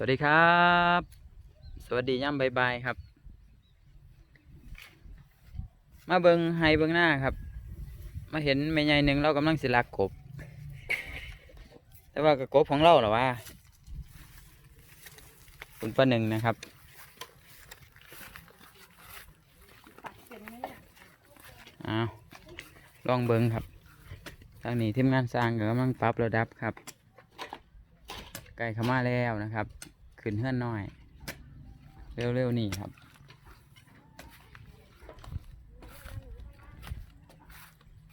วัสดีครับ สวัสดีย่ำบายบายครับ มาเบิงไฮเบิงหน้าครับ มาเห็นแม่ใหญ่หนึ่งเรากำลังสิลักกบ แต่ว่ากับกบของเราหรอวะคุณป้าหนึ่งนะครับ อ้าว ลองเบิงครับ ทางนี้ทีมงานสร้างก็กำลังปรับระดับครับ ใกล้เข้ามาแล้วนะครับ ขึ้นเฮือนหน่อย เร็วๆนี่ครับ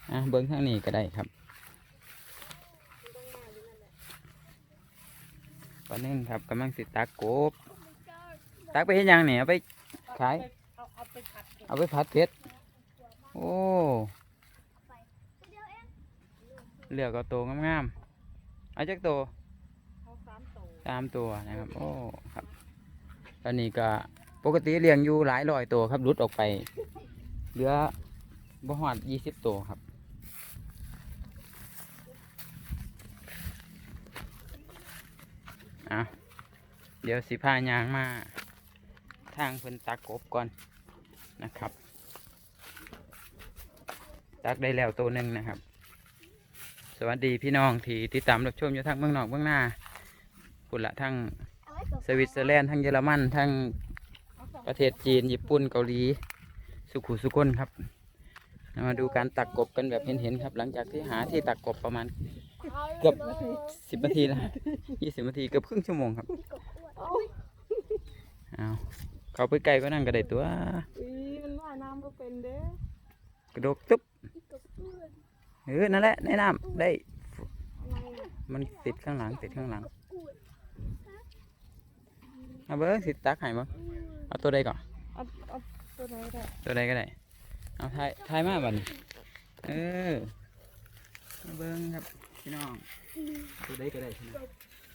อะเบิ้งทางนี้ก็ได้ครับปานนึงครับกำลังสิตักกบตักไปเห็นยังเนี่ยเอาไปขายเอาเอาไปผัดเอาไปผัดเผ็ดโอ้เลือกเอาตัวงามๆเอาจักตัว เอาสามโต สามตัวนะครับ โอ้ครับ ตอนนี้ก็ปกติเลี้ยงอยู่หลายร้อยตัวครับรุดออกไป เหลือบ่หอดยี่สิบตัวครับอะเดี๋ยวสิพายางมา ทางเพิ่นตักกบก่อนนะครับ ตักได้แล้วตัวหนึ่งนะครับ สวัสดีพี่น้องที่ติดตามรับชมอยู่ทางเมืองนอกเมืองหน้า พุ่นละทั้งสวิตเซอร์แลนด์ทั้งเยอรมันทั้งประเทศจีนญี่ปุ่นเกาหลี สุขุสุคนครับมาดูการตักกบกันแบบเห็นๆครับ หลังจากที่หาที่ตักกบประมาณเกือบสิบนาทีแล้วยี่สิบนาทีเกือบครึ่งชั่วโมงครับเอาเขาไปไกลก็นั่งกระไดตัวอีมันว่ายน้ำก็เป็นเด้กระโดดตุ๊บเออนั่นแหละแนะนำได้ มันติดข้างหลังติดข้างหลัง เอาเบิ้งสิตักให้มั้งเอาตัวใดก่อนเอาเอาตัวไหนได้ตัวใดก็ได้เอาทายทายมาบัดนเออเอาเบิ้งครับพี่น้องตัวใดก็ได้ใช่ไหม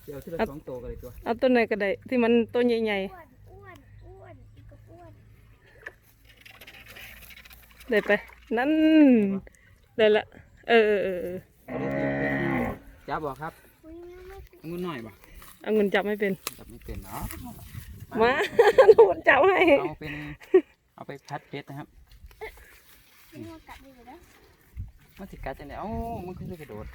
เดี๋ยวที่ละสองตัวก็ได้ตัวเอาตัวไหนก็ได้ที่มันตัวใหญ่อ้วนอ้วนอ้วนอีกก็อ้วนๆได้ไปนั่นได้ละเออเออเออเออจับบอกครับอุ้ยไม่ไม่งุนหน่อยบ่ เอาเงินจับไม่เป็น จับไม่เป็นเนาะมาหนูจับให้ เอาเป็น เอาไปพัดเพชรนะครับไม่ว่ากัดดีเลยนะมันสิกัดจังได๋เอ้ามันคือสิกระโดด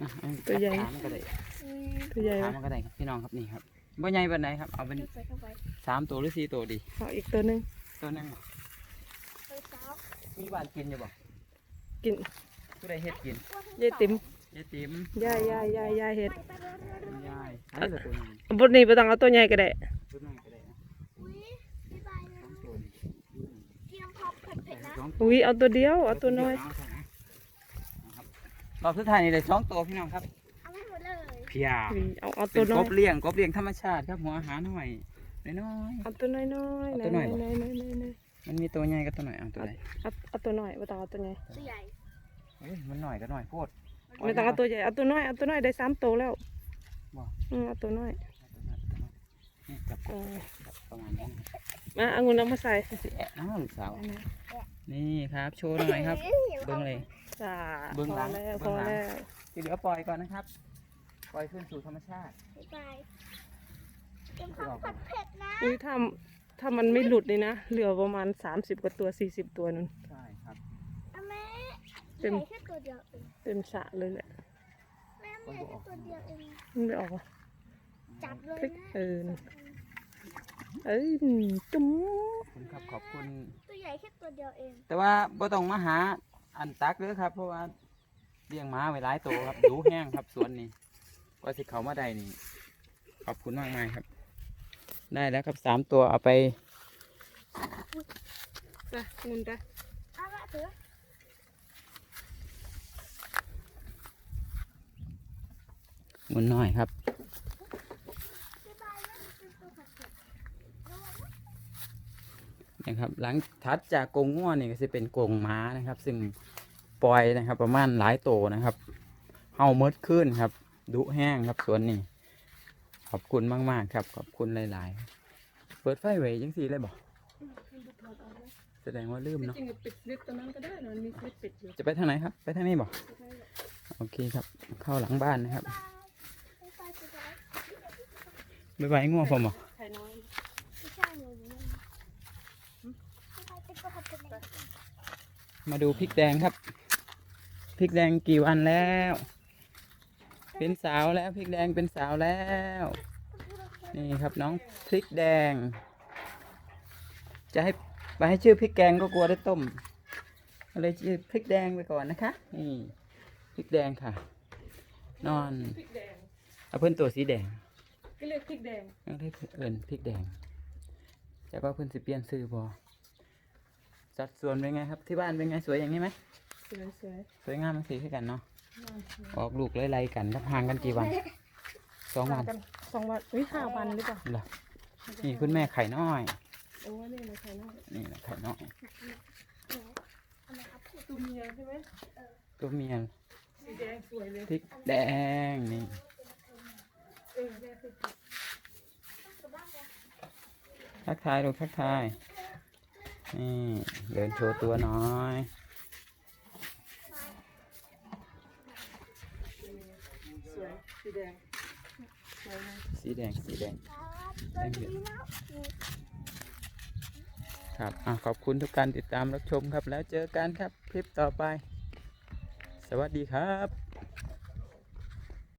อะเอาตัวใหญ่ขามันก็ได้อุ้ยตัวใหญ่ขาไหมมันก็ได้ครับพี่น้องครับนี่ครับบ่ใหญ่ปานใดครับ เอาเป็นใส่เข้าไปสามตัวหรือสี่ตัวดีเอาอีกตัวหนึงตัวหนึงบ่ไปซ้อมมีบ้านกินอยู่บ่กินผู้ใดเฮ็ดกินยายติ๋ม ยายติ๋มยายยายยายยายเห็ดไปไปไปไปคุณยายใช้ละตัวหนึงบทนี้ไปต้องเอาตัวใหญ่ก็ได้ตัวน้อยก็ได้นะอุ้ยบ๊ายบายนะสองตัวนี่อืมเตรียมพร้อมเผ็ดเผ็ดนะสองอุ้ยเอาตัวเดียวเอาตัวน้อยเาเท่านั้นนะครับรอบสุดท้ายนี่ได้สองตัวพี่น้องครับเอาให้หมดเลยเพียอุ้ยเอาเอาเป็ตัวนน้กอยบเลี้ยงกบเลี้ยงธรรมชาติครับหัวอาหารหน่อยน้อย เอาตัวน้อยน้อยเอาตัวน้อยเหรอน้อยน้อยน้อยน้อยๆมันมีตัวใหญ่กับตัวหน่อยเอาตัวใดเอาเอาตัวน้อยไม่ต้องเอาตัวใหญ่ตัวใหญ่ เอ้ยมันหน่อยก็หน่อยโพด ไม่ต้องเอาตัวใหญ่เอาตัวน้อยเอาตัวน้อยได้สามตัวแล้วบ่ อืมเอาตัวน้อยนี่จับเออจับประมาณนี้มาเอาเงินเอามาใส่สิแอะน้าลูกสาวเอานะนี่ครับโชว์หน่อยครับเฮ้ยเบิ้งเลย จ้าเบื้องพหลัองแล้วเบื้พองอหลัง แล้วที่เหลือปล่อยก่อนนะครับ ปล่อยขึ้นสู่ธรรมชาติ บ๊ายบายเตรียมพร้อมผัดเผ็ดนะอุ้ยถ้าถ้ามันไม่หลุดเลยนะเหลือประมาณสามสิบกว่าตัวสี่สิบตัวนึงใช่ครับเอาแม่เต็มใหญ่แค่ตัวเดียวเอง เต็มสระเลยแหละแม่ใหญ่แค่ตัวเดียวเองมันไม่ออกอะจับเลยพลิกนะเออเอ้ยจุ๊มขอบคุณครับขอบคุณ ตัวใหญ่แค่ตัวเดียวเองแต่ว่าบ่ต้องมาหาอันตักเลยครับ เพราะว่าเลี้ยงหม้าไว้หลายตัวครับ ดูแห้งครับสวนนี้ก็สิเขามาได้นี่ ขอบคุณมากมายครับ ได้แล้วครับสามตัวเอาไป ไปเงินไป เอาละเถอะ มุนหน่อยครับบ๊ายบายนะเป็นตัวผัดเผ็ดระวังนะนะครับหลังทัดจากกรงง่วนี่ก็จะเป็นกรงม้านะครับ ซึ่งปล่อยนะครับ ประมาณหลายโตวนะครับเฮาเมดขึ้นครับ ดุแห้งครับสวนนี้ขอบคุณมาก ๆ ครับ ขอบคุณหลาย ๆ เปิดไฟไว้ยังสีเลยบอกแสดงว่าลืมเนาะจริงๆปิดสลิปตัวนั้นก็ได้นะมันมีสลิปปิดอยู่จะไปทางไหนครับ ไปทางนี้บอกโอเคครับ เข้าหลังบ้านนะครับ บ๊ายบายบ๊ายบายบายบายง่วงผมเหรอไข่น้อยไม่ใช่หนูอยู่นั่นไม่ใช่เป็นตัวผัดเผ็ดเลยมาดูพริกแดงครับ พริกแดงกี่วันแล้ว เป็นสาวแล้วพริกแดงเป็นสาวแล้ว นี่ครับน้องพริกแดง จะให้ไปให้ชื่อพริกแกงก็กลัวได้ต้มเลยชื่อพริกแดงไปก่อนนะคะ นี่พริกแดงค่ะ นอนเอาเพื่อนตัวสีแดง พริกแดงไม่ได้เอินพริกแดงจะว่าเพื่อนสิเปลี่ยนซื้อบอสัดส่วนเป็นไงครับ ที่บ้านเป็นไงสวยอย่างนี้ไหมสวยสวยสวยงามมันสีคือกันเนาะน่าสวยออกลูกไล่ๆกันครับห่างกันกี่วันสองวันกันสองวันอุ้ยห้าวันหรือเปล่าเหรอนี่คุณแม่ไข่น้อยโอ้นี่เลยไข่น้อยนี่แหละไข่น้อยทำไมครับพูดตัวเมียใช่ไหมตัวเมียสีแดงสวยเลยพริกแดงนี่ เออแดงสุด ทักทายลูกทักทายนี่เดินโชว์ตัวน้อยสวยสีแดงสวยเลยสีแดงสีแดงครับตัวนี้นะครับอะขอบคุณทุกการติดตามรับชมครับ แล้วเจอกันครับคลิปต่อไป สวัสดีครับ